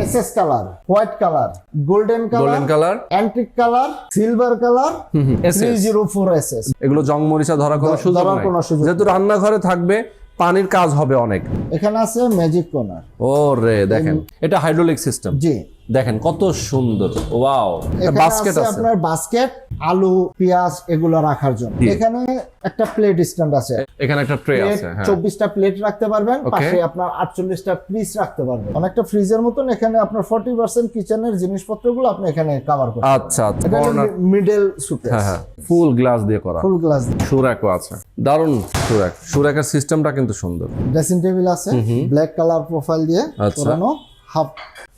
SS colour white colour golden colour golden colour antique colour silver colour three zero four SS এগুলো জং মরিচা ধরা কোনো সুযোগ ধরা নাই। কোনো সুযোগ যেহেতু রান্নাঘরে থাকবে পানির কাজ হবে অনেক। এখানে আছে ম্যাজিক কোনার ও রে দেখেন এটা হাইড্রোলিক সিস্টেম জি। দেখেন কত সুন্দর। ওয়াও। বাস্কেট আছে আছে। আপনার বাস্কেট আলু পেঁয়াজ এগুলো রাখার জন্য। এখানে একটা প্লেট স্ট্যান্ড আছে। এখানে একটা ট্রে আছে হ্যাঁ। চব্বিশটা প্লেট রাখতে পারবেন. পাশে আপনার আটচল্লিশটা পিস রাখতে পারবেন। অনেকটা ফ্রিজের মতন এখানে আপনার ফর্টি পার্সেন্ট কিচেনের জিনিসপত্রগুলো আপনি এখানে কাভার করতে আচ্ছা আচ্ছা। এটা মিডল হ্যাঁ হ্যাঁ। ফুল গ্লাস দিয়ে করা। ফুল গ্লাস সুরাকও আছে। দারুণ সুরাক সুরাকের সিস্টেমটা কিন্তু সুন্দর। ড্রেসিং টেবিল আছে। ব্ল্যাক কালার প্রোফাইল দিয়ে আচ্ছা। Half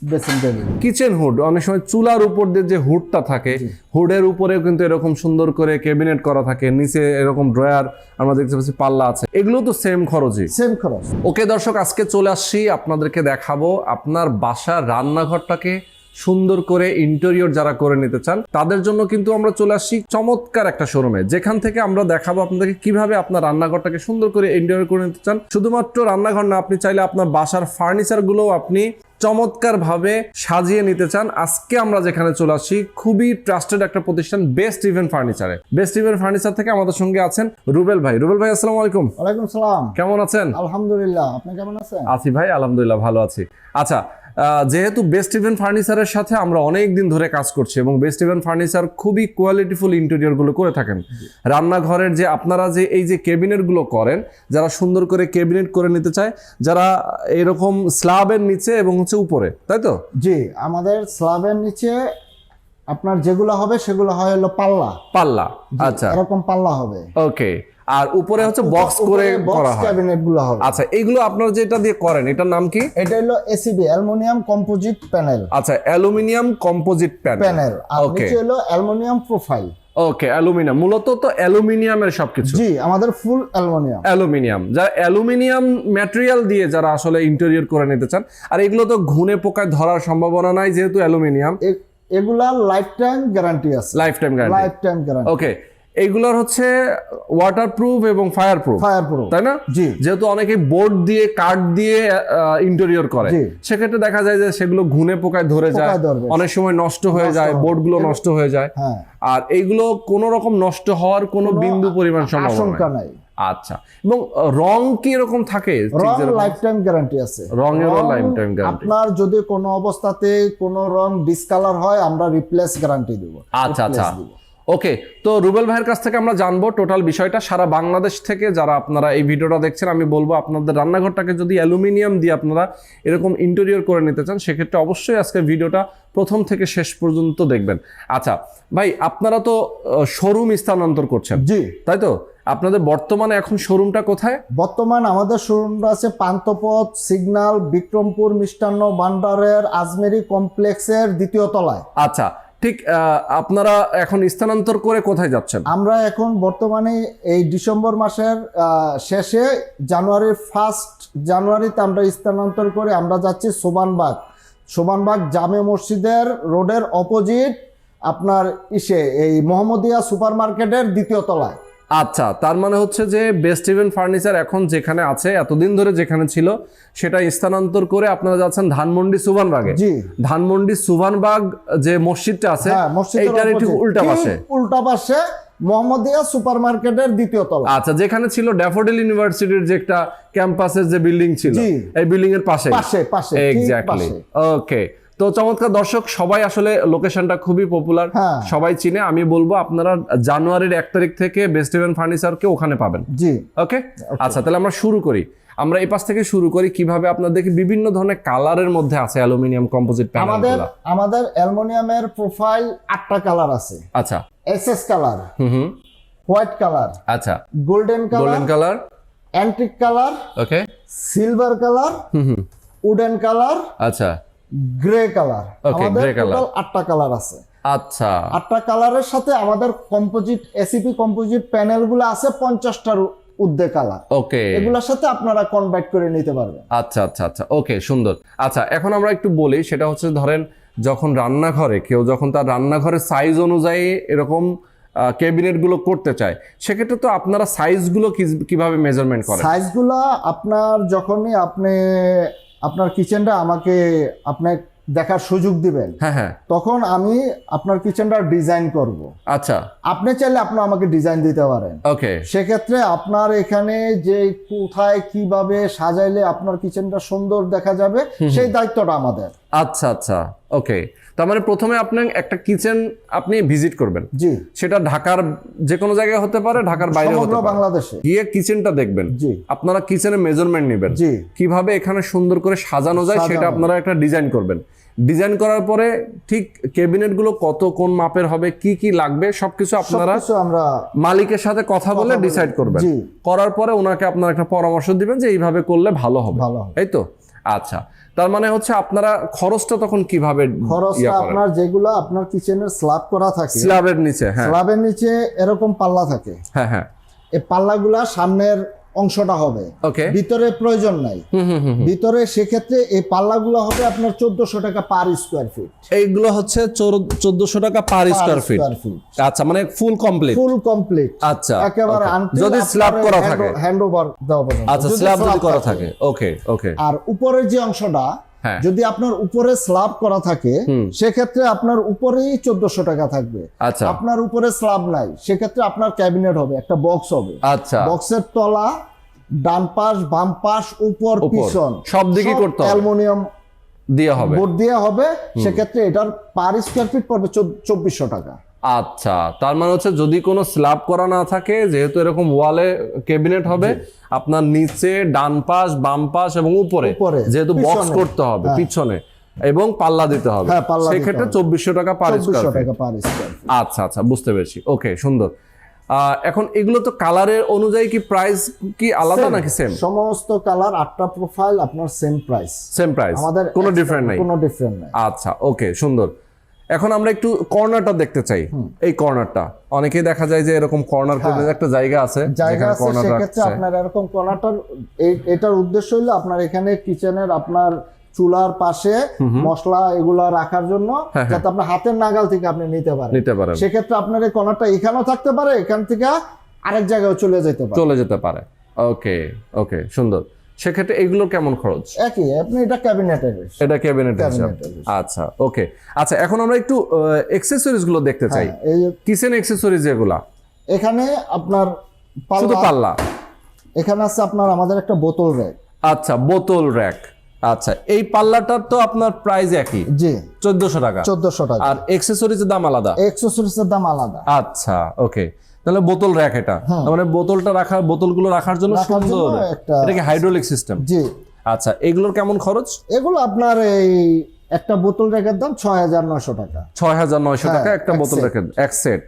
basin table. Kitchen hood অনেক সময় চুলার উপর দিয়ে যে হুডটা থাকে হুডের উপরেও কিন্তু এরকম সুন্দর করে ক্যাবিনেট করা থাকে নিচে এরকম ড্রয়ার আমরা দেখতে পাচ্ছি পাল্লা আছে। এগুলো তো সেম খরচই। সেম খরচ। ওকে দর্শক আজকে চলে আসছি আপনাদেরকে দেখাবো আপনার বাসার রান্নাঘরটাকে সুন্দর করে ইন্টেরিয়র যারা করে নিতে চান তাদের জন্য কিন্তু আমরা চলে আসছি চমৎকার একটা শোরুমে যেখান থেকে আমরা দেখাবো আপনাদেরকে কীভাবে আপনার রান্নাঘরটাকে সুন্দর করে ইন্টেরিয়র করে নিতে চান। শুধুমাত্র রান্নাঘর না আপনি চাইলে আপনার বাসার ফার্নিচারগুলো আপনি চমৎকার ভাবে সাজিয়ে নিতে চান। আজকে আমরা যেখানে চলে আসছি খুবই ট্রাস্টেড একটা প্রতিষ্ঠান বেস্ট ইভেন্ট ফার্নিচারে বেস্ট ইভেন্ট ফার্নিচার থেকে আমাদের সঙ্গে আছেন রুবেল ভাই। রুবেল ভাই আসসালামু আলাইকুম। ওয়ালাইকুম সালাম। কেমন আছেন? আলহামদুলিল্লাহ আপনি কেমন আছেন? আছি ভাই আলহামদুলিল্লাহ ভালো আছি। আচ্ছা যেহেতু বেস্ট ইভেন ফার্নিচারের সাথে আমরা অনেক দিন ধরে কাজ করছি এবং বেস্ট ইভেন ফার্নিচার খুবই কোয়ালিটিফুল ইন্টেরিয়রগুলো করে থাকেন। রান্নাঘরের যে আপনারা যে এই যে ক্যাবিনেটগুলো করেন যারা সুন্দর করে ক্যাবিনেট করে নিতে চায় যারা এরকম স্ল্যাবের নিচে এবং হচ্ছে উপরে তাই তো? জি আমাদের স্ল্যাবের নিচে আপনার যেগুলো হবে সেগুলো হয় হলো পাল্লা। পাল্লা আচ্ছা। এরকম পাল্লা হবে। ওকে আর উপরে হচ্ছে বক্স করে করা হয়। ক্যাবিনেটগুলো হবে। আচ্ছা এইগুলো আপনারা যেটা দিয়ে করেন এটার নাম কি? এটা হলো এসিবি অ্যালুমিনিয়াম কম্পোজিট প্যানেল। আচ্ছা অ্যালুমিনিয়াম কম্পোজিট প্যানেল। প্যানেল আর নিচে হলো অ্যালুমিনিয়াম প্রোফাইল। ওকে অ্যালুমিনিয়াম। মূলত তো অ্যালুমিনিয়ামের সবকিছু। জি আমাদের ফুল অ্যালুমিনিয়াম। অ্যালুমিনিয়াম। যা অ্যালুমিনিয়াম ম্যাটেরিয়াল দিয়ে যারা আসলে ইন্টেরিয়র করে নিতে চান আর এগুলো তো ঘুনে পোকায় ধরার সম্ভাবনা নাই যেহেতু অ্যালুমিনিয়াম। এগুলা লাইফ টাইম গ্যারান্টি আছে। Lifetime guarantee lifetime guarantee okay এইগুলোর হচ্ছে ওয়াটার প্রুফ এবং ফায়ার প্রুফ ফায়ার প্রুফ তাই না? জি। যেহেতু অনেকে বোর্ড দিয়ে কাঠ দিয়ে ইন্টেরিয়র করে। সেক্ষেত্রে দেখা যায় যে সেগুলো ঘুনে পোকায় ধরে যায়। অনেক সময় নষ্ট হয়ে যায়। বোর্ডগুলো নষ্ট হয়ে যায়। হ্যাঁ। আর এইগুলো কোনো রকম নষ্ট হওয়ার কোনো বিন্দু পরিমাণ সম্ভাবনা নাই। আচ্ছা। এবং রং কি এরকম থাকে? রং লাইফ টাইম গ্যারান্টি আছে। রং lifetime guarantee। আপনার যদি কোনো অবস্থাতে কোনো রং ডিসকালার হয় আমরা রিপ্লেস গ্যারান্টি দেব। আচ্ছা আচ্ছা। ওকে তো রুবেল ভাইয়ের কাছ থেকে আমরা জানব টোটাল বিষয়টা। সারা বাংলাদেশ থেকে যারা আপনারা এই ভিডিওটা দেখছেন আমি বলব আপনাদের রান্নাঘরটাকে যদি অ্যালুমিনিয়াম দিয়ে আপনারা এরকম ইন্টেরিয়র করে নিতে চান সেক্ষেত্রে অবশ্যই আজকে ভিডিওটা প্রথম থেকে শেষ পর্যন্ত দেখবেন। আচ্ছা ভাই আপনারা তো শোরুম স্থানান্তর করছেন। জি। তাই তো? আপনাদের বর্তমানে এখন শোরুমটা কোথায়? বর্তমান আমাদের শোরুমটা আছে পান্তপথ সিগন্যাল বিক্রমপুর মিষ্টান্ন ভান্ডারের আজমেরি কমপ্লেক্সের দ্বিতীয় তলায়। আচ্ছা ঠিক আপনারা এখন স্থানান্তর করে কোথায় যাচ্ছেন? আমরা এখন বর্তমানে এই ডিসেম্বর মাসের শেষে জানুয়ারির ফার্স্ট জানুয়ারিতে আমরা স্থানান্তর করে আমরা যাচ্ছি সোবানবাগ সোবানবাগ জামে মসজিদের রোডের অপোজিট আপনার ইসে, এই মোহাম্মদিয়া সুপার মার্কেটের দ্বিতীয় তলায়। আচ্ছা তার মানে হচ্ছে যে বেস্ট ইভেন্ট ফার্নিচার এখন যেখানে আছে এতদিন ধরে যেখানে ছিল সেটা স্থানান্তর করে আপনারা যাচ্ছেন ধানমন্ডি সুভানবাগে ধানমন্ডি সুভানবাগ যে মসজিদটা আছে হ্যাঁ এইটার একটু উল্টা পাশে। উল্টা পাশে মোহাম্মদিয়া সুপার মার্কেটের দ্বিতীয় তলা। আচ্ছা যেখানে ছিল ড্যাফোডিল ইউনিভার্সিটির যে একটা ক্যাম্পাসের যে বিল্ডিং ছিল এই বিল্ডিং এর পাশে পাশে পাশে। এক্স্যাক্টলি। ওকে তো চমৎকার দর্শক সবাই আসলে লোকেশনটা খুবই পপুলার হ্যাঁ। সবাই চিনে আমি বলব আপনারা জানুয়ারির এক তারিখ থেকে বেস্ট ইভেন্ট ফার্নিচারকে ওখানে পাবেন। জি। ওকে আচ্ছা তাহলে আমরা শুরু করি। আমরা এই পাশ থেকে শুরু করি কীভাবে আপনাদেরকে বিভিন্ন ধরনের কালারের মধ্যে আছে অ্যালুমিনিয়াম কম্পোজিট প্যানেল আমাদের আমাদের অ্যালুমিনিয়ামের প্রোফাইল আটটা কালার আছে। আচ্ছা। SS colour hmm hmm. White colour আচ্ছা। Golden colour golden colour antique colour okay silver colour hmm hmm. Wooden colour আচ্ছা। গ্রে কালার আমাদের টোটাল আটটা কালার আছে। আচ্ছা। আটটা কালারের সাথে আমাদের কম্পোজিট এসিপি কম্পোজিট প্যানেলগুলো আছে পঞ্চাশটার উদ্দে কালার ওকে এগুলোর সাথে আপনারা কনভার্ট করে নিতে পারবেন। আচ্ছা আচ্ছা আচ্ছা। ওকে সুন্দর। আচ্ছা এখন আমরা একটু বলি সেটা হচ্ছে ধরেন যখন রান্নাঘরে কেউ যখন তার রান্নাঘরের সাইজ অনুযায়ী এরকম ক্যাবিনেটগুলো করতে চায় সেক্ষেত্রে তো আপনারা সাইজগুলো কীভাবে মেজারমেন্ট করেন? সাইজগুলো আপনার যখনই আপনি আপনার কিচেনটা আমাকে আপনার দেখার সুযোগ দিবেন। হ্যাঁ হ্যাঁ। তখন আমি আপনার কিচেনটা ডিজাইন করব। আচ্ছা। আপনি চাইলে আপনি আমাকে ডিজাইন দিতে পারেন। ওকে। সেক্ষেত্রে আপনার এখানে যে কোথায় কীভাবে সাজাইলে আপনার কিচেনটা সুন্দর দেখা যাবে সেই দায়িত্বটা আমাদের। আচ্ছা আচ্ছা ওকে তার মানে প্রথমে আপনি একটা কিচেন আপনি ভিজিট করবেন। জি। সেটা ঢাকার যে কোনো জায়গায় হতে পারে ঢাকার বাইরে হতে পারে। বাংলাদেশে। গিয়ে কিচেনটা দেখবেন। জি। আপনারা কিচেনের মেজারমেন্ট নেবেন। জি। কীভাবে এখানে সুন্দর করে সাজানো যায় সেটা আপনারা একটা ডিজাইন করবেন। ডিজাইন করার পরে ঠিক ক্যাবিনেটগুলো কত কোন মাপের হবে কি কি লাগবে সবকিছু আপনারা আমরা মালিকের সাথে কথা বলে ডিসাইড করবেন। করার পরে ওনাকে আপনারা একটা পরামর্শ দিবেন যে এইভাবে করলে ভালো হবে। ভালো হবে। এই তো? আচ্ছা। তার মানে হচ্ছে আপনারা খরচটা তখন কীভাবে খরচটা আপনার যেগুলো আপনার কিচেনের স্ল্যাব করা থাকে স্ল্যাবের নিচে হ্যাঁ। স্ল্যাবের নিচে এরকম পাল্লা থাকে। হ্যাঁ হ্যাঁ। এই পাল্লাগুলা সামনের অংশটা হবে। ভিতরে প্রয়োজন নাই। ভিতরে সেক্ষেত্রে এই পাল্লাগুলো হবে আপনার চোদ্দশো টাকা পার স্কোয়ার ফিট এইগুলো হচ্ছে চোদ্দশো টাকা পার স্কোয়ার ফিট আচ্ছা মানে ফুল কমপ্লিট ফুল কমপ্লিট আচ্ছা একেবারে যদি স্ল্যাব করা থাকে। হ্যান্ড ওভার দেওয়া আচ্ছা স্ল্যাব যদি করা থাকে। ওকে ওকে আর উপরের যে অংশটা যদি আপনার উপরে স্ল্যাব করা থাকে সেক্ষেত্রে আপনার উপরেই চোদ্দশো টাকা থাকবে। আচ্ছা। আপনার উপরে স্ল্যাব নাই সেক্ষেত্রে আপনার ক্যাবিনেট হবে একটা বক্স হবে। আচ্ছা। বক্সের তলা ডান পাশ বাম পাশ উপর। পিছন। সব দিকেই করতে হবে। অ্যালুমিনিয়াম দিয়ে হবে। বোর্ড দেওয়া হবে সেক্ষেত্রে এটার পার স্কোয়ার ফিট পড়বে চব্বিশশো টাকা। আচ্ছা তার মানে হচ্ছে যদি কোনো স্ল্যাব করা না থাকে যেহেতু এরকম ওয়ালে ক্যাবিনেট হবে আপনার নিচে ডান পাশ বাম পাশ এবং উপরে যেহেতু বক্স করতে হবে হ্যাঁ। পিছনে এবং পাল্লা দিতে হবে। হ্যাঁ, সেক্ষেত্রে চব্বিশশো টাকা পার স্কোয়ার আচ্ছা আচ্ছা বুঝতে পেরেছি। ওকে সুন্দর। আহ, এখন এগুলো তো কালারের অনুযায়ী কি প্রাইস কি আলাদা নাকি সেম সমস্ত কালার আটটা প্রোফাইল আপনার সেম প্রাইস সেম প্রাইস আমাদের কোনো ডিফারেন্ট নাই। কোনো ডিফারেন্ট নাই। আচ্ছা ওকে সুন্দর। এখন আমরা একটু কর্নারটা দেখতে চাই। এই কর্নারটা। অনেকে দেখা যায় যে এরকম কর্নার করে একটা জায়গা আছে হ্যাঁ। যেখানে আছে কর্নার রাখছে। আপনার এরকম কর্নারটার এটার উদ্দেশ্য হলো আপনার এখানে কিচেনের আপনার চুলার পাশে মশলা এগুলা রাখার জন্য হ্যাঁ, যাতে আপনার হাতের নাগাল থেকে আপনি নিতে পারেন। নিতে পারেন। সেক্ষেত্রে আপনার এই কর্নারটা এখানেও থাকতে পারে এখান থেকে আরেক জায়গায় চলে যেতে পারে। চলে যেতে পারে। ওকে ওকে সুন্দর। সেক্ষেত্রে এগুলো কেমন খরচ? একই আপনি এটা ক্যাবিনেটের এটা ক্যাবিনেট আচ্ছা ওকে আচ্ছা এখন আমরা একটু অ্যাক্সেসরিজগুলো দেখতে চাই। কিচেন অ্যাক্সেসরিজ যেগুলা। এখানে আপনার শুধু পাল্লা? পাল্লা এখানে আছে আপনার আমাদের একটা বোতল র্যাক আচ্ছা বোতল র্যাক আচ্ছা এই পাল্লাটার তো আপনার প্রাইস একই। জি। চোদ্দশো টাকা। চোদ্দশো টাকা। আর এক্সেসরিজের দাম আলাদা? এক্সেসরিজের দাম আলাদা। আচ্ছা ওকে তাহলে বোতল র্যাক এটা। মানে বোতলটা রাখা বোতলগুলো রাখার জন্য রাখার জন্য সুন্দর এটা কি হাইড্রোলিক সিস্টেম জি। আচ্ছা এগুলোর কেমন খরচ? এগুলো আপনার এই একটা বোতল র্যাকের দাম ছয় হাজার নয়শো টাকা। ছয় হাজার নয়শো হ্যাঁ, টাকা একটা বোতল। রেখে এক সেট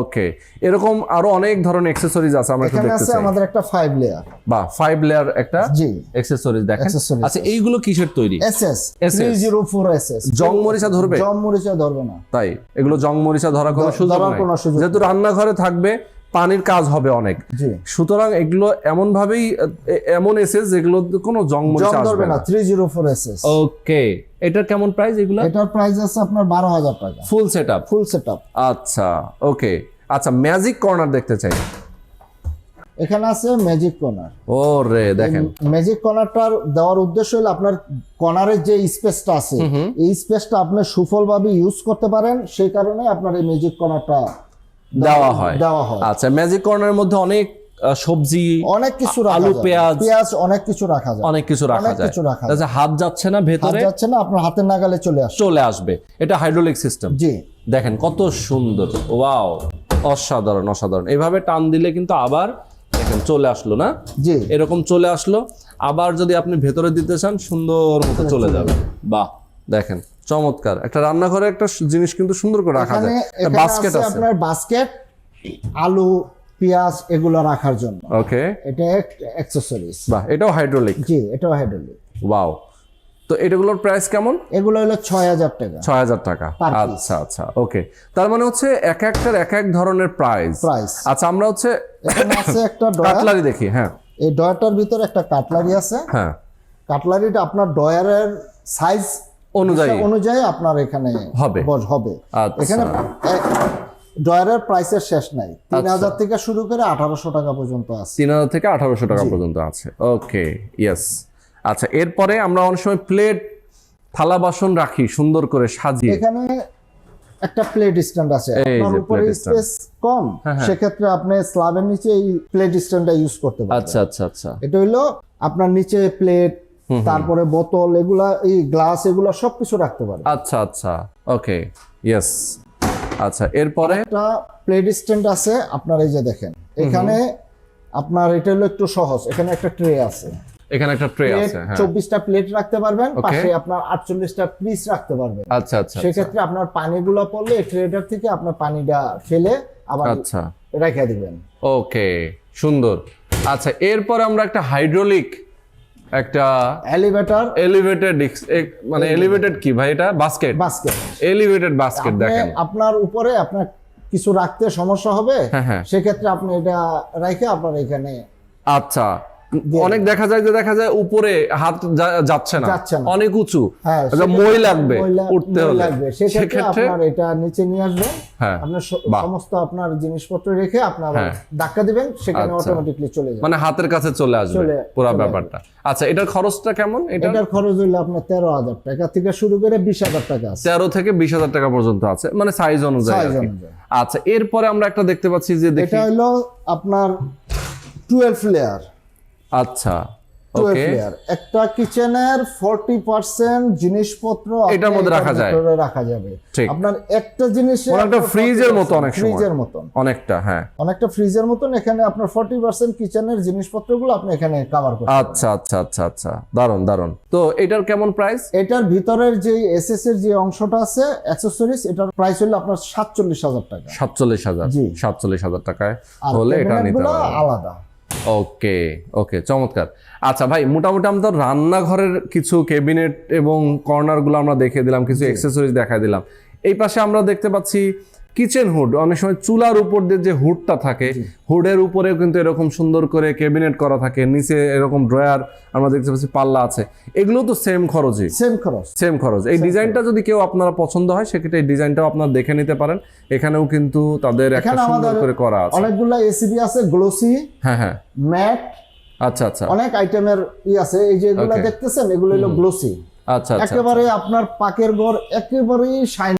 ওকে এরকম আরও অনেক ধরনের এক্সেসরিজ আছে আমরা একটু দেখতে চাই। আমাদের একটা ফাইভ লেয়ার বা ফাইভ লেয়ার একটা জি। এক্সেসরিজ দেখেন। আচ্ছা এইগুলো কিসের তৈরি? S S SS three zero four S S জং মরিচা ধরবে? জং মরিচা ধরবে না। তাই এগুলো জং মরিচা ধরা কোনো সুযোগ নাই। যেহেতু রান্নাঘরে থাকবে পানির কাজ হবে অনেক। সুতরাং এগুলো এমন ভাবেই এমন এসে যেগুলো কোনো জং ধরবে না না। Three zero four S S okay এটার কেমন প্রাইস এগুলো? এটার প্রাইস আছে আপনার বারো হাজার টাকা। Full set up full set up আচ্ছা ওকে। আচ্ছা ম্যাজিক কর্নার দেখতে চাই। এখানে আছে ম্যাজিক কর্নার ও রে দেখেন ম্যাজিক কর্নারটার দেওয়ার উদ্দেশ্য হলো আপনার কর্নারের যে স্পেসটা আছে এই স্পেসটা আপনি সুফলভাবে ইউজ করতে পারেন সেই কারণে আপনার এই ম্যাজিক কর্নারটা দেওয়া হয়। দেওয়া হয়। আচ্ছা ম্যাজিক কর্নারের মধ্যে অনেক সবজি অনেক কিছু আলু, পেঁয়াজ। পেঁয়াজ অনেক কিছু রাখা যায়। অনেক কিছু রাখা যায়। আচ্ছা, হাত যাচ্ছে না ভেতরে? যাচ্ছে না আপনার হাতের নাগালে চলে আসে। চলে আসবে। এটা হাইড্রোলিক সিস্টেম জি। দেখেন কত সুন্দর। ওয়াও অসাধারণ অসাধারণ। এইভাবে টান দিলে কিন্তু আবার দেখেন চলে আসলো না? জি। এরকম চলে আসলো। আবার যদি আপনি ভেতরে দিতে চান সুন্দর মতো চলে যাবে। বাহ! দেখেন চমৎকার। একটা রান্নাঘরে একটা জিনিস কিন্তু সুন্দর করে রাখা যায়। বাস্কেট আছে আপনার বাস্কেট আলু পেঁয়াজ এগুলো রাখার জন্য। ওকে এটা এক অ্যাক্সেসরিজ বাহ এটাও হাইড্রোলিক জি এটাও হাইড্রোলিক ওয়াও তো এটাগুলোর প্রাইস কেমন? এগুলো হলো ছয় হাজার টাকা। ছয় হাজার টাকা। আচ্ছা আচ্ছা ওকে তার মানে হচ্ছে এক একটার এক এক ধরনের প্রাইস প্রাইস আচ্ছা আমরা হচ্ছে এখানে আছে একটা কাটলারি দেখি হ্যাঁ। এই ডয়ারটার ভিতরে একটা কাটলারি আছে। হ্যাঁ। কাটলারিটা আপনার ডয়ারের সাইজ অনুযায়ী। অনুযায়ী আপনার এখানে হবে। হবে। আচ্ছা। এখানে ডয়ারের প্রাইসের শেষ নাই। তিন হাজার থেকে শুরু করে আঠারোশো টাকা পর্যন্ত আছে। তিন হাজার থেকে আঠারোশো টাকা পর্যন্ত আছে। ওকে ইয়েস আচ্ছা এরপরে আমরা অনেক সময় প্লেট থালা বাসন রাখি সুন্দর করে সাজিয়ে। এখানে একটা প্লেট স্ট্যান্ড আছে। আপনার উপরে স্পেস কম হ্যাঁ, হ্যাঁ। সেক্ষেত্রে আপনি স্ল্যাবের নিচে এই প্লেট স্ট্যান্ডটা ইউজ করতে পারবেন। আচ্ছা আচ্ছা আচ্ছা। এটা হইল আপনার নিচে প্লেট তারপরে বোতল এগুলা এই গ্লাস এগুলা সবকিছু রাখতে পারবেন আচ্ছা আচ্ছা। ওকে ইয়েস আচ্ছা এরপরে? একটা প্লেট স্ট্যান্ড আছে আপনার এই যে দেখেন। এখানে আপনার এটা হলো একটু সহজ এখানে একটা ট্রে আছে। এখানে একটা ট্রে আছে হ্যাঁ। চব্বিশটা প্লেট রাখতে পারবেন পাশে আপনার আটচল্লিশটা পিস রাখতে পারবেন। আচ্ছা আচ্ছা। সেক্ষেত্রে আপনার পানিগুলো পড়লে এই ট্রেটার থেকে আপনার পানিটা ফেলে আবার আচ্ছা। রেখে দিবেন। ওকে সুন্দর। আচ্ছা এরপরে আমরা একটা হাইড্রোলিক একটা এলিভেটর এলিভেটেড মানে এলিভেটেড কি ভাই এটা? বাস্কেট বাস্কেট এলিভেটেড বাস্কেট দেখেন। আপনার উপরে আপনার কিছু রাখতে সমস্যা হবে হ্যাঁ হ্যাঁ। সেক্ষেত্রে আপনি এটা রাখে আপনার এখানে আচ্ছা। অনেক দেখা যায় যে দেখা যায় উপরে হাত যাচ্ছে না। অনেক উঁচু। হ্যাঁ আচ্ছা, মই লাগবে উঠতে হলে লাগবে। সেক্ষেত্রে আপনার এটা নিচে নিয়ে আসবেন। হ্যাঁ আপনার সমস্ত আপনার জিনিসপত্র রেখে আপনার হ্যাঁ। ধাক্কা দিবেন সেখানে আচ্ছা। অটোমেটিকলি চলে যাবে। মানে হাতের কাছে চলে আসবে পুরো ব্যাপারটা। আচ্ছা এটার খরচটা কেমন এটার খরচ হইল আপনার তেরো হাজার টাকা। থেকে শুরু করে বিশ হাজার টাকা আছে। তেরো থেকে বিশ হাজার টাকা পর্যন্ত আছে। মানে সাইজ অনুযায়ী। আচ্ছা এরপরে আমরা একটা দেখতে পাচ্ছি যে দেখি এটা হইল আপনার টুয়েলভ লেয়ার আচ্ছা ওকে একটা কিচেনের ফোরটি পার্সেন্ট জিনিসপত্র এটার মধ্যে রাখা যায়। রাখা যাবে। আপনার একটা জিনিস একটা ফ্রিজের মতো অনেক সময়। ফ্রিজের অনেকটা হ্যাঁ। অনেকটা ফ্রিজের মতন এখানে আপনার ফোরটি পার্সেন্ট কিচেনের জিনিসপত্রগুলো আপনি এখানে কভার করতে আচ্ছা আচ্ছা আচ্ছা আচ্ছা। দারুণ দারুণ তো এটার কেমন প্রাইস এটার ভিতরের যে এসএস এর যে অংশটা আছে অ্যাক্সেসরিজ এটার প্রাইস হলো আপনার সাতচল্লিশ হাজার টাকা। সাতচল্লিশ হাজার। জি। সাতচল্লিশ হাজার টাকায় আর হলে এটা নিতে আলাদা। ওকে ওকে চমৎকার। আচ্ছা ভাই মোটামুটি আমরা তো রান্নাঘরের কিছু ক্যাবিনেট এবং কর্নারগুলো আমরা দেখিয়ে দিলাম কিছু এক্সেসরিজ দেখা দিলাম। এই পাশে আমরা দেখতে পাচ্ছি কিচেন হুড অনেক সময় চুলার উপর দিয়ে যে হুডটা থাকে হুডের উপরেও কিন্তু এরকম সুন্দর করে ক্যাবিনেট করা থাকে নিচে এরকম ড্রয়ার আমরা দেখতে পাচ্ছি পাল্লা আছে। এগুলো তো সেম খরচই। সেম খরচ। সেম খরচ। এই ডিজাইনটা যদি কেউ আপনারা পছন্দ হয় সেক্ষেত্রে এই ডিজাইনটাও আপনারা দেখে নিতে পারেন। এখানেও কিন্তু তাদের একটা সুন্দর করে করা আছে। অনেকগুলো এসিবি আছে গ্লোসি হ্যাঁ হ্যাঁ। ম্যাট আচ্ছা আচ্ছা। অনেক আইটেমের ই আছে। এই যে এগুলো দেখতেছেন এগুলো হলো গ্লোসি আচ্ছা আচ্ছা একেবারে আপনার পাকের ঘর একেবারেই শাইন